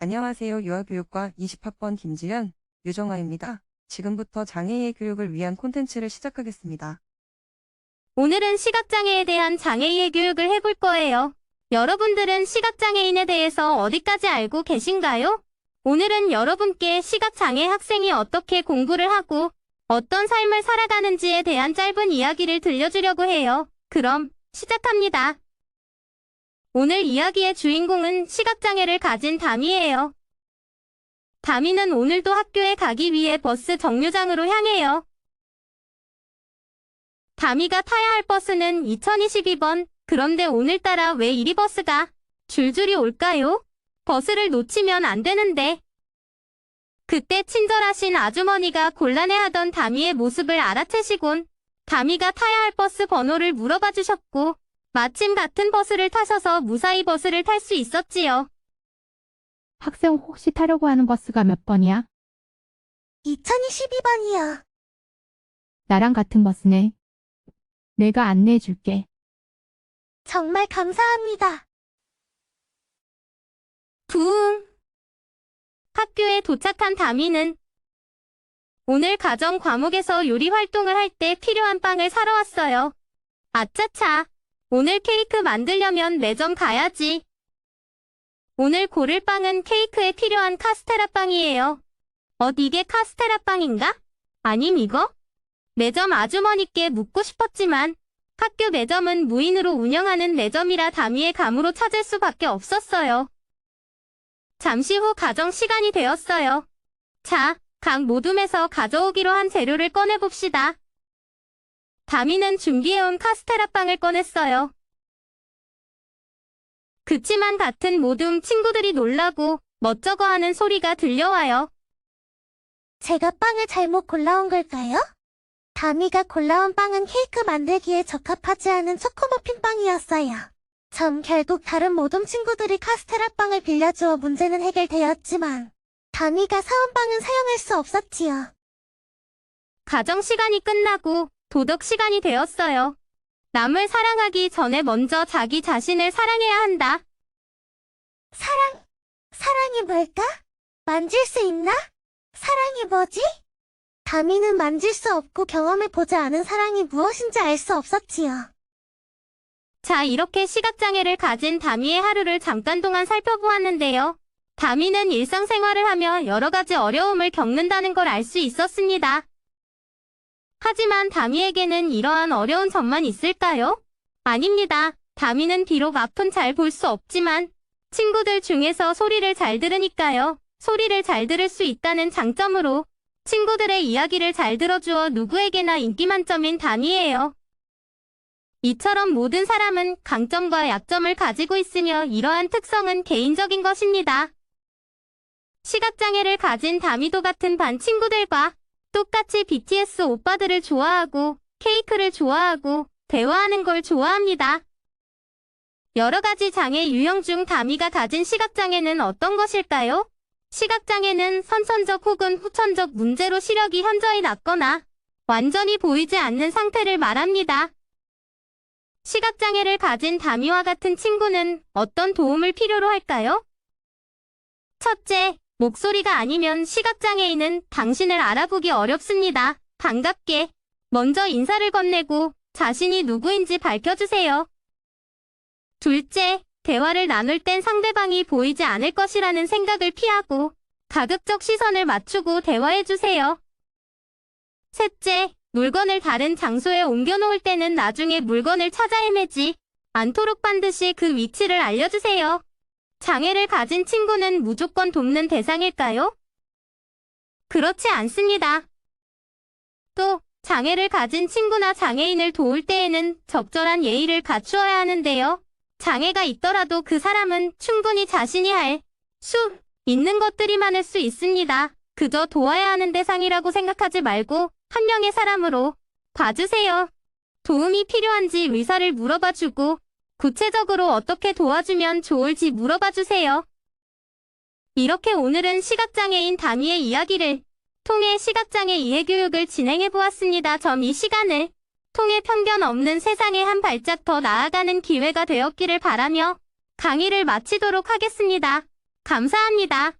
안녕하세요. 유아교육과 20학번 김지연, 유정아입니다. 지금부터 장애의 교육을 위한 콘텐츠를 시작하겠습니다. 오늘은 시각장애에 대한 장애인의 교육을 해볼 거예요. 여러분들은 시각장애인에 대해서 어디까지 알고 계신가요? 오늘은 여러분께 시각장애 학생이 어떻게 공부를 하고 어떤 삶을 살아가는지에 대한 짧은 이야기를 들려주려고 해요. 그럼 시작합니다. 오늘 이야기의 주인공은 시각장애를 가진 다미예요. 다미는 오늘도 학교에 가기 위해 버스 정류장으로 향해요. 다미가 타야 할 버스는 2022번. 그런데 오늘따라 왜 이리 버스가 줄줄이 올까요? 버스를 놓치면 안 되는데. 그때 친절하신 아주머니가 곤란해하던 다미의 모습을 알아채시곤 다미가 타야 할 버스 번호를 물어봐 주셨고 마침 같은 버스를 타셔서 무사히 버스를 탈 수 있었지요. 학생 혹시 타려고 하는 버스가 몇 번이야? 2022번이요. 나랑 같은 버스네. 내가 안내해 줄게. 정말 감사합니다. 부응. 학교에 도착한 다미는 오늘 가정 과목에서 요리 활동을 할 때 필요한 빵을 사러 왔어요. 아차차. 오늘 케이크 만들려면 매점 가야지. 오늘 고를 빵은 케이크에 필요한 카스테라 빵이에요. 어, 이게 카스테라 빵인가? 아님 이거? 매점 아주머니께 묻고 싶었지만 학교 매점은 무인으로 운영하는 매점이라 다미의 감으로 찾을 수밖에 없었어요. 잠시 후 가정 시간이 되었어요. 자, 각 모둠에서 가져오기로 한 재료를 꺼내봅시다. 다미는 준비해온 카스테라 빵을 꺼냈어요. 그치만 같은 모둠 친구들이 놀라고 멋쩍어 하는 소리가 들려와요. 제가 빵을 잘못 골라온 걸까요? 다미가 골라온 빵은 케이크 만들기에 적합하지 않은 초코머핀 빵이었어요. 전 결국 다른 모든 친구들이 카스테라 빵을 빌려주어 문제는 해결되었지만 다미가 사온 빵은 사용할 수 없었지요. 가정 시간이 끝나고 도덕 시간이 되었어요. 남을 사랑하기 전에 먼저 자기 자신을 사랑해야 한다. 사랑, 사랑이 뭘까? 만질 수 있나? 사랑이 뭐지? 다미는 만질 수 없고 경험해보지 않은 사랑이 무엇인지 알 수 없었지요. 자, 이렇게 시각장애를 가진 다미의 하루를 잠깐 동안 살펴보았는데요. 다미는 일상생활을 하며 여러 가지 어려움을 겪는다는 걸 알 수 있었습니다. 하지만 다미에게는 이러한 어려운 점만 있을까요? 아닙니다. 다미는 비록 앞은 잘 볼 수 없지만 친구들 중에서 소리를 잘 들으니까요. 소리를 잘 들을 수 있다는 장점으로 친구들의 이야기를 잘 들어주어 누구에게나 인기 만점인 다미예요. 이처럼 모든 사람은 강점과 약점을 가지고 있으며 이러한 특성은 개인적인 것입니다. 시각장애를 가진 다미도 같은 반 친구들과 똑같이 BTS 오빠들을 좋아하고 케이크를 좋아하고 대화하는 걸 좋아합니다. 여러 가지 장애 유형 중 다미가 가진 시각장애는 어떤 것일까요? 시각장애는 선천적 혹은 후천적 문제로 시력이 현저히 낮거나 완전히 보이지 않는 상태를 말합니다. 시각장애를 가진 다미와 같은 친구는 어떤 도움을 필요로 할까요? 첫째, 목소리가 아니면 시각장애인은 당신을 알아보기 어렵습니다. 반갑게 먼저 인사를 건네고 자신이 누구인지 밝혀주세요. 둘째, 대화를 나눌 땐 상대방이 보이지 않을 것이라는 생각을 피하고 가급적 시선을 맞추고 대화해주세요. 셋째, 물건을 다른 장소에 옮겨놓을 때는 나중에 물건을 찾아 헤매지 않도록 반드시 그 위치를 알려주세요. 장애를 가진 친구는 무조건 돕는 대상일까요? 그렇지 않습니다. 또, 장애를 가진 친구나 장애인을 도울 때에는 적절한 예의를 갖추어야 하는데요. 장애가 있더라도 그 사람은 충분히 자신이 할 수 있는 것들이 많을 수 있습니다. 그저 도와야 하는 대상이라고 생각하지 말고 한 명의 사람으로 봐주세요. 도움이 필요한지 의사를 물어봐 주고 구체적으로 어떻게 도와주면 좋을지 물어봐 주세요. 이렇게 오늘은 시각장애인 다미의 이야기를 통해 시각장애 이해교육을 진행해 보았습니다. 점 이 시간을 통해 편견 없는 세상에 한 발짝 더 나아가는 기회가 되었기를 바라며 강의를 마치도록 하겠습니다. 감사합니다.